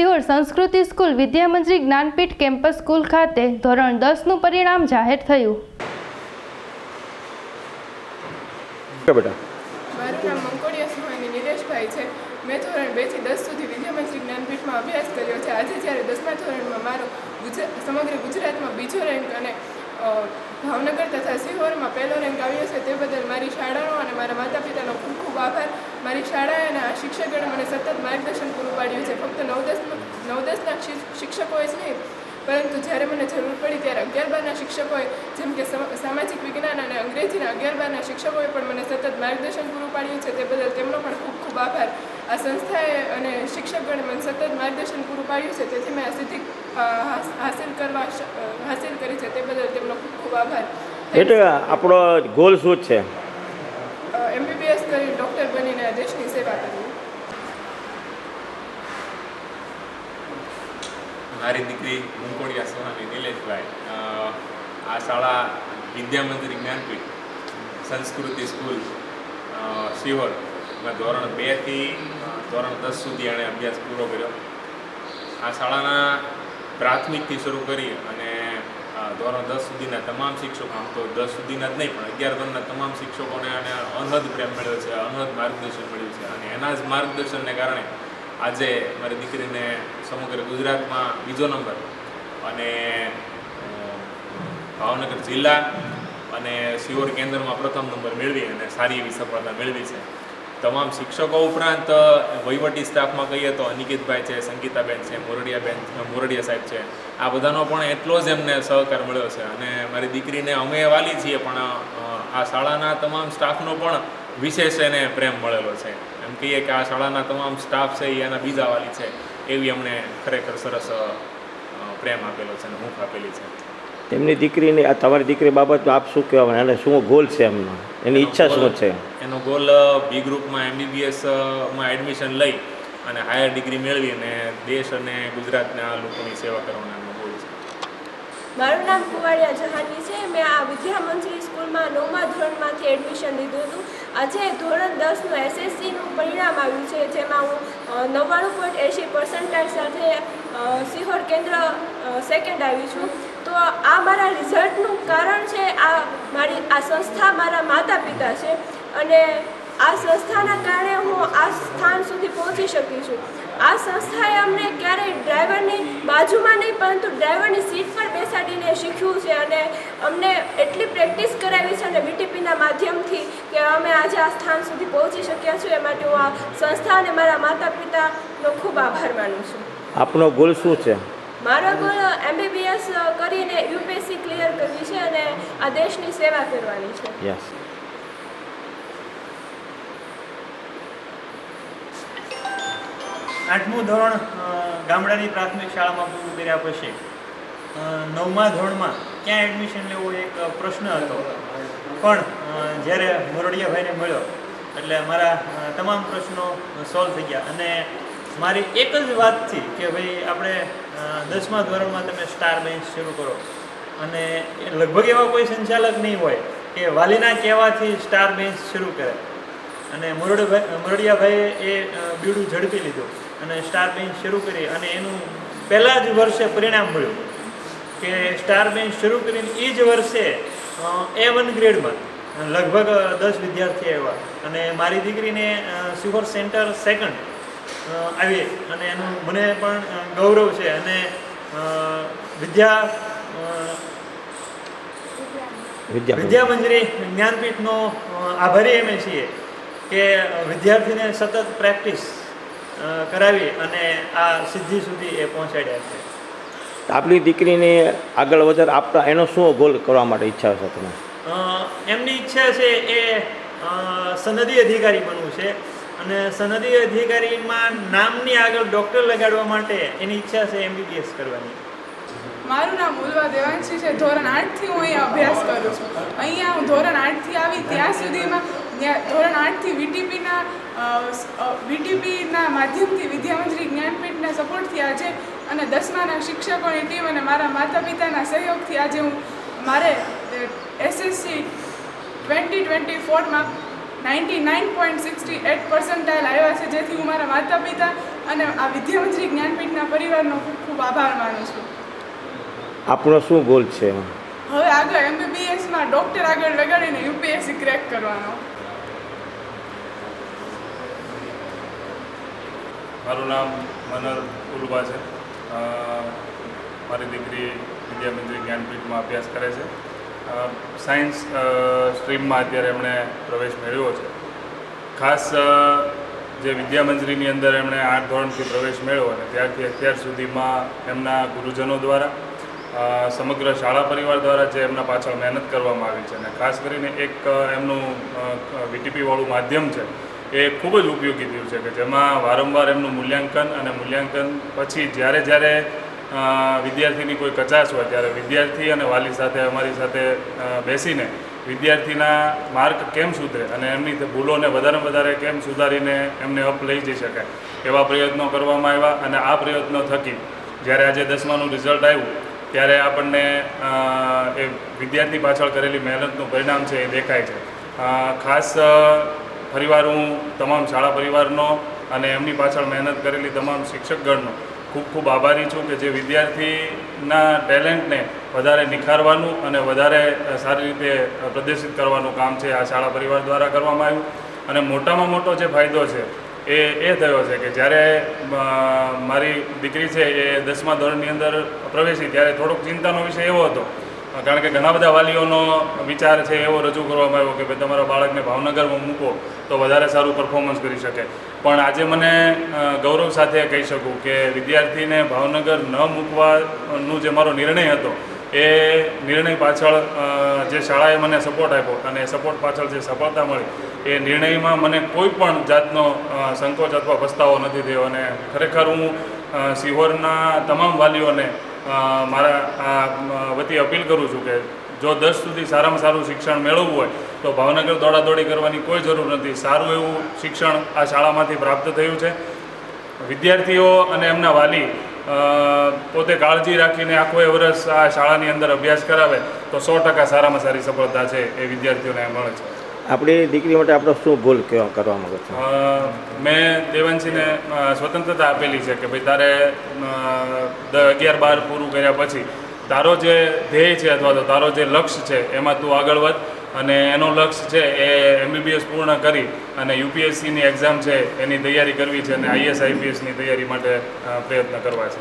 Sihor Sanskriti school Vidyamantri Gyanpeeth campus school ખાતે ધોરણ દસનું પરિણામ જાહેર થયું. બેટા? મારું નામ મંકોડિયા સુહાની નિલેશભાઈ છે. મેં ધોરણ બેથી દસ સુધી વિદ્યામંત્રી જ્ઞાનપીઠમાં અભ્યાસ કર્યો છે. આજે જ્યારે દસમા ધોરણમાં મારો ગુજરાત સમગ્ર ગુજરાતમાં બીજો રેન્ક અને ભાવનગર તથા સિહોરમાં પહેલો રેન્ક આવ્યો છે તે બદલ મારી શાળાનો અને મારા માતા પિતાનો ખૂબ ખૂબ આભાર. મારી શાળાએ અને આ શિક્ષકોએ મને સતત માર્ગદર્શન પૂરું પાડ્યું છે. ફક્ત નવ દસ નવ દસના શિક્ષકોએ જ નહીં પરંતુ જ્યારે મને જરૂર પડી ત્યારે અગિયાર બારના શિક્ષકોએ, જેમ કે સામાજિક વિજ્ઞાન અને અંગ્રેજીના અગિયાર બારના શિક્ષકોએ પણ મને સતત માર્ગદર્શન પૂરું પાડ્યું છે તે બદલ તેમનો પણ ખૂબ ખૂબ આભાર. આ સંસ્થાએ અને શિક્ષકગણે મને સતત માર્ગદર્શન પૂરું પાડ્યું છે તેથી મેં આ સિદ્ધિ હાસિલ કરવા હાસિલ કરી છે તે બદલ તેમનો ખૂબ ખૂબ આભાર. એટલે આપણો ગોલ શું છે એમબીબીએસ કરી ડૉક્ટર બનીને આ દેશની સેવા કરવી મારી દીકરી મુંકોડિયા સોહાની નિલેશભાઈ આ શાળા વિદ્યામંત્રી જ્ઞાનપીઠ, સંસ્કૃતિ સ્કૂલ શિહોરમાં ધોરણ બેથી ધોરણ દસ સુધી એણે અભ્યાસ પૂરો કર્યો. આ શાળાના પ્રાથમિકથી શરૂ કરી અને ધોરણ દસ સુધીના તમામ શિક્ષકો, આમ તો દસ સુધીના જ નહીં, પણ અગિયાર ધોરણના તમામ શિક્ષકોને આને અનહદ પ્રેમ મળ્યો છે, અનહદ માર્ગદર્શન મળ્યું છે. અને એના જ માર્ગદર્શનને કારણે આજે મારી દીકરીને સમગ્ર ગુજરાતમાં બીજો નંબર. અને ભાવનગર જિલ્લા અને સિહોર કેન્દ્રમાં પ્રથમ નંબર મેળવી અને સારી એવી સફળતા મેળવી છે. તમામ શિક્ષકો ઉપરાંત વહીવટી સ્ટાફમાં કહીએ તો અનિકેતભાઈ છે, સંગીતાબેન છે, મોરડિયાબેન મોરડિયા સાહેબ છે. આ બધાનો પણ એટલો જ એમને સહકાર મળ્યો છે. અને મારી દીકરીને અમે વાલી છીએ, પણ આ શાળાના તમામ સ્ટાફનો પણ વિશેષ એને પ્રેમ મળેલો છે. એમ કહીએ કે આ શાળાના તમામ સ્ટાફ છે એના બીજા વાલી છે. એવી અમને ખરેખર સરસ પ્રેમ આપેલો છે અને હૂંફ આપેલી છે. તેમની દીકરીની આ તમારી દીકરી બાબતમાં આપ શું કહેવા અને શું ગોલ છે એમનો? એની ઈચ્છા શું છે? એનો ગોલ બી ગ્રુપમાં એમબીબીએસમાં એડમિશન લઈ અને હાયર ડિગ્રી મેળવી અને દેશ અને ગુજરાતના લોકોની સેવા કરવાનો મારું નામ કુવાડિયા જહાની છે. મેં આ વિદ્યામંત્રી સ્કૂલમાં નવમા ધોરણમાંથી એડમિશન લીધું હતું. આજે ધોરણ દસનું એસએસસીનું પરિણામ આવ્યું છે, જેમાં હું નવ્વાણું પોઈન્ટ એંશી પર્સન્ટાઇલ સાથે સિહોર કેન્દ્ર સેકન્ડ આવી છું. તો આ મારા રિઝલ્ટનું કારણ છે, આ મારી, આ સંસ્થા મારા માતા પિતા છે. અને આ સંસ્થાના કારણે હું આ સ્થાન સુધી પહોંચી શકી છું. આ સંસ્થાએ અમને ક્યારેય ડ્રાઈવરની બાજુમાં નહીં પરંતુ ડ્રાઈવરની સીટ પર બેસાડીને શીખ્યું છે અને અમને એટલી પ્રેક્ટિસ કરાવી છે અને બીટીપીના માધ્યમથી કે અમે આજે આ સ્થાન સુધી પહોંચી શક્યા છીએ. એ માટે હું આ સંસ્થા અને મારા માતા પિતાનો ખૂબ આભાર માનું છું. આપનો ગોલ શું છે? મારો ગોલ એમબીબીએસ કરીને યુપીએસસી ક્લિયર કરવી છે અને આ દેશની સેવા કરવાની છે. યસ આઠમું ધોરણ ગામડાની પ્રાથમિક શાળામાં પૂરું કર્યા પછી નવમા ધોરણમાં ક્યાં એડમિશન લેવું એક પ્રશ્ન હતો. પણ જ્યારે મોરડિયાભાઈને મળ્યો, એટલે મારા તમામ પ્રશ્નો સોલ્વ થઈ ગયા. અને મારી એક જ વાતથી કે ભાઈ, આપણે દસમા ધોરણમાં તમે સ્ટાર બેન્ચ શરૂ કરો. અને લગભગ એવા કોઈ સંચાલક નહીં હોય કે વાલીના કહેવાથી સ્ટાર બેન્ચ શરૂ કરે. અને મોરડીભાઈ મોરડિયાભાઈએ એ બીડું ઝડપી લીધું. અને સ્ટાર બેન્ચ શરૂ કરી અને એનું પહેલાં જ વર્ષે પરિણામ મળ્યું કે સ્ટાર બેન્ચ શરૂ કરીને એ જ વર્ષે એ વન ગ્રેડમાં લગભગ દસ વિદ્યાર્થી આવ્યા અને મારી દીકરીને સિહોર સેન્ટર સેકન્ડ આવી અને એનું મને પણ ગૌરવ છે અને વિદ્યા વિદ્યા વિદ્યામંજરી જ્ઞાનપીઠનો આભારી અમે છીએ કે વિદ્યાર્થીને સતત પ્રેક્ટિસ કરાવી અને આ સિદ્ધિ સુધી એ પહોંચાડ્યા છે. આપણી દીકરીને આગળ વધારે આપતા એનો શું ગોલ કરવા માટે ઈચ્છા છે તમે? એમની ઈચ્છા છે એ સનદી અધિકારી બનવું છે. અને સનદી અધિકારીમાં નામની આગળ ડૉક્ટર લગાડવા માટે એની ઈચ્છા છે એમબીબીએસ કરવાની. મારું નામ ઉલવા દેવાંશી છે. ધોરણ આઠથી હું અહીંયા અભ્યાસ કરું છું. અહીંયા હું ધોરણ આઠથી આવી ત્યાં સુધીમાં ધોરણ આઠથી વીટીપીના વીટીપીના માધ્યમથી વિદ્યામંત્રી જ્ઞાનપીઠના સપોર્ટથી આજે અને દસમાના શિક્ષકોની ટીમ અને મારા માતા પિતાના સહયોગથી આજે હું મારે SSC twenty twenty ફોરમાં ninety nine point sixty eight percentile આવ્યા છે જેથી હું મારા માતા પિતા અને આ વિદ્યામંત્રી જ્ઞાનપીઠના પરિવારનો ખૂબ ખૂબ આભાર માનું છું. આપણો શું ગોલ છે? હવે આગળ એમબીબીએસમાં ડૉક્ટર આગળ લગાડીને યુપીએસસી ક્રેક કરવાનો. મારું નામ મનર ઉલવા છે. મારી દીકરી વિદ્યામંત્રી જ્ઞાનપીઠમાં અભ્યાસ કરે છે. સાયન્સ સ્ટ્રીમમાં અત્યારે એમણે પ્રવેશ મેળવ્યો છે. ખાસ જે વિદ્યામંત્રીની અંદર એમણે આઠ ધોરણથી પ્રવેશ મેળવ્યો અને ત્યારથી અત્યાર સુધીમાં એમના ગુરુજનો દ્વારા સમગ્ર શાળા પરિવાર દ્વારા જે એમના પાછળ મહેનત કરવામાં આવી છે અને ખાસ કરીને એક એમનું વીટીપીવાળું માધ્યમ છે. એ ખૂબ જ ઉપયોગી થયું છે કે જેમાં વારંવાર એમનું મૂલ્યાંકન અને મૂલ્યાંકન પછી જ્યારે જ્યારે વિદ્યાર્થીની કોઈ કચાશ હોય, ત્યારે વિદ્યાર્થી અને વાલી સાથે, અમારી સાથે બેસીને વિદ્યાર્થીના માર્ક કેમ સુધરે અને એમની ભૂલોને વધારે વધારે કેમ સુધારીને એમને અપ લઈ જઈ શકાય એવા પ્રયત્નો કરવામાં આવ્યા અને આ પ્રયત્નો થકી જ્યારે આજે દસમાનું રિઝલ્ટ આવ્યું, ત્યારે આપણને એ વિદ્યાર્થી પાછળ કરેલી મહેનતનું પરિણામ છે એ દેખાય છે. ખાસ ફરીવાર હું તમામ શાળા પરિવારનો અને એમની પાછળ મહેનત કરેલી તમામ શિક્ષકગણનો ખૂબ ખૂબ આભારી છું કે જે વિદ્યાર્થીના ટેલેન્ટને વધારે નિખારવાનું અને વધારે સારી રીતે પ્રદર્શિત કરવાનું કામ છે આ શાળા પરિવાર દ્વારા કરવામાં આવ્યું. અને મોટામાં મોટો જે ફાયદો છે એ એ થયો છે કે જ્યારે મારી દીકરી છે એ દસમા ધોરણની અંદર પ્રવેશી, ત્યારે થોડોક ચિંતાનો વિષય એવો હતો કારણ કે ઘણા બધા વાલીઓનો વિચાર છે, એવો રજૂ કરવામાં આવ્યો કે, ભાઈ, તમારા બાળકને ભાવનગરમાં મૂકો તો વધારે સારું પરફોર્મન્સ કરી શકે. પણ આજે મને ગૌરવ સાથે કહી શકું કે, વિદ્યાર્થીને ભાવનગર ન મૂકવાનું જે મારો નિર્ણય હતો, એ નિર્ણય પાછળ જે શાળાએ મને સપોર્ટ આપ્યો અને સપોર્ટ પાછળ જે સફળતા મળી, એ નિર્ણયમાં મને કોઈ પણ જાતનો સંકોચ અથવા પસ્તાવો નથી થયો અને ખરેખર હું સિહોરના તમામ વાલીઓને મારા વતી અપીલ કરું છું કે જો દસ સુધી સારામાં સારું શિક્ષણ મેળવવું હોય, તો ભાવનગર દોડાદોડી કરવાની કોઈ જરૂર નથી. સારું એવું શિક્ષણ આ શાળામાંથી પ્રાપ્ત થયું છે. વિદ્યાર્થીઓ અને એમના વાલી પોતે કાળજી રાખીને આખો એ વર્ષ આ શાળાની અંદર અભ્યાસ કરાવે, તો સો ટકા સારામાં સારી સફળતા છે એ વિદ્યાર્થીઓને મળે છે. આપણી દીકરી માટે આપણો શું ગોલ કેવા કરવા માંગો છો? મેં દેવાંશીને સ્વતંત્રતા આપેલી છે કે ભાઈ તારે અગિયાર, બાર પૂરું કર્યા પછી તારો જે ધ્યેય છે અથવા તો તારો જે લક્ષ્ય છે એમાં તું આગળ વધ અને એનો લક્ષ્ય છે એ એમબીબીએસ પૂર્ણ કરી અને યુપીએસસીની એક્ઝામ છે એની તૈયારી કરવી છે અને આઈએસ આઈપીએસની તૈયારી માટે પ્રયત્ન કરવા છે.